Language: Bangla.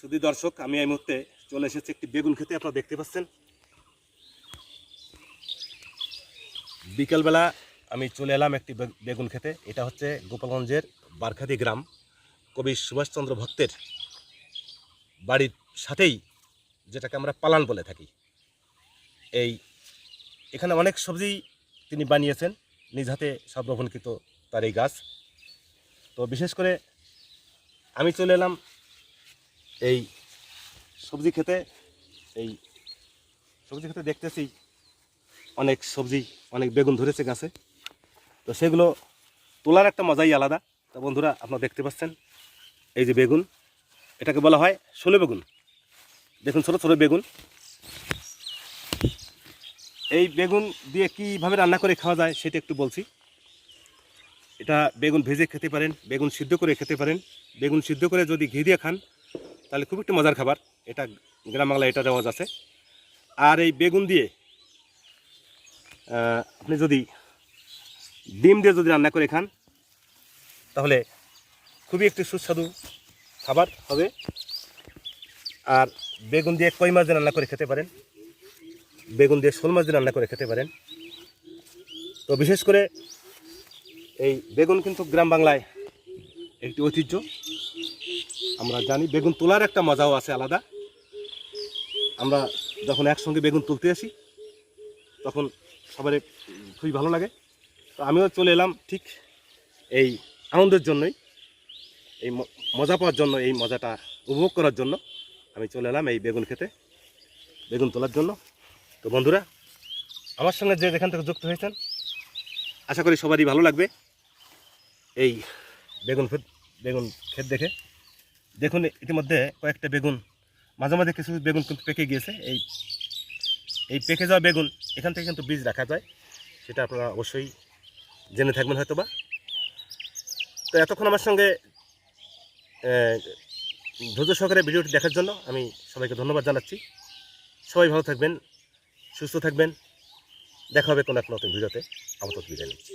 শুধু দর্শক, আমি এই মুহূর্তে চলে এসেছি একটি বেগুন খেতে, আপনারা দেখতে পাচ্ছেন। বিকেলবেলা আমি চলে এলাম একটি বেগুন খেতে, এটা হচ্ছে গোপালগঞ্জের বারখাদি গ্রাম। কবি সুভাষচন্দ্র ভক্তের বাড়ির সাথেই যেটাকে আমরা পালান বলে থাকি। এই, এখানে অনেক সবজি তিনি বানিয়েছেন, নিজ হাতে সর্বভনকৃত তার এই গাছ। তো বিশেষ করে আমি চলে এলাম এই সবজি খেতে, এই সবজি খেতে দেখতেছি অনেক সবজি, অনেক বেগুন ধরেছে গাছে। তো সেগুলো তোলার একটা মজাই আলাদা। তো বন্ধুরা, আপনারা দেখতে পাচ্ছেন এই যে বেগুন। এটাকে বলা হয় ষোলো বেগুন। দেখুন, ছোটো ছোটো বেগুন। এই বেগুন দিয়ে কীভাবে রান্না করে খাওয়া যায় সেটা একটু বলছি। এটা বেগুন ভেজে খেতে পারেন, বেগুন সিদ্ধ করে খেতে পারেন। বেগুন সিদ্ধ করে যদি ঘি দিয়ে খান তাহলে খুব একটি মজার খাবার। এটা গ্রাম বাংলায় এটা রেওয়াজ আছে। আর এই বেগুন দিয়ে আপনি যদি ডিম দিয়ে যদি রান্না করে খান, তাহলে খুবই একটি সুস্বাদু খাবার হবে। আর বেগুন দিয়ে কই মাছ দিয়ে রান্না করে খেতে পারেন। বেগুন দিয়ে শোল মাছ দিয়ে রান্না করে খেতে পারেন। তো বিশেষ করে এই বেগুন কিন্তু গ্রাম বাংলায় একটি ঐতিহ্য। আমরা জানি বেগুন তোলার একটা মজাও আছে আলাদা। আমরা যখন একসঙ্গে বেগুন তুলতে আসি, তখন সবার খুবই ভালো লাগে। তো আমিও চলে এলাম ঠিক এই আনন্দের জন্যই, এই মজা পাওয়ার জন্য, এই মজাটা উপভোগ করার জন্য আমি চলে এলাম এই বেগুন খেতে, বেগুন তোলার জন্য। তো বন্ধুরা, আমার সঙ্গে যে যেখান থেকে যুক্ত হয়েছেন, আশা করি সবারই ভালো লাগবে এই বেগুন বেগুন ক্ষেত দেখে। দেখুন, ইতিমধ্যে কয়েকটা বেগুন, মাঝে মাঝে কিছু বেগুন কিন্তু পেকে গিয়েছে। এই এই পেকে যাওয়া বেগুন, এখান থেকে কিন্তু বীজ রাখা যায়, সেটা আপনারা অবশ্যই জেনে থাকবেন হয়তো বা তো এতক্ষণ আমার সঙ্গে ধৈর্য সহকারে ভিডিওটি দেখার জন্য আমি সবাইকে ধন্যবাদ জানাচ্ছি। সবাই ভালো থাকবেন, সুস্থ থাকবেন। দেখা হবে কোনো এক নতুন ভিডিওতে। আপাতত বিদায় নিচ্ছি।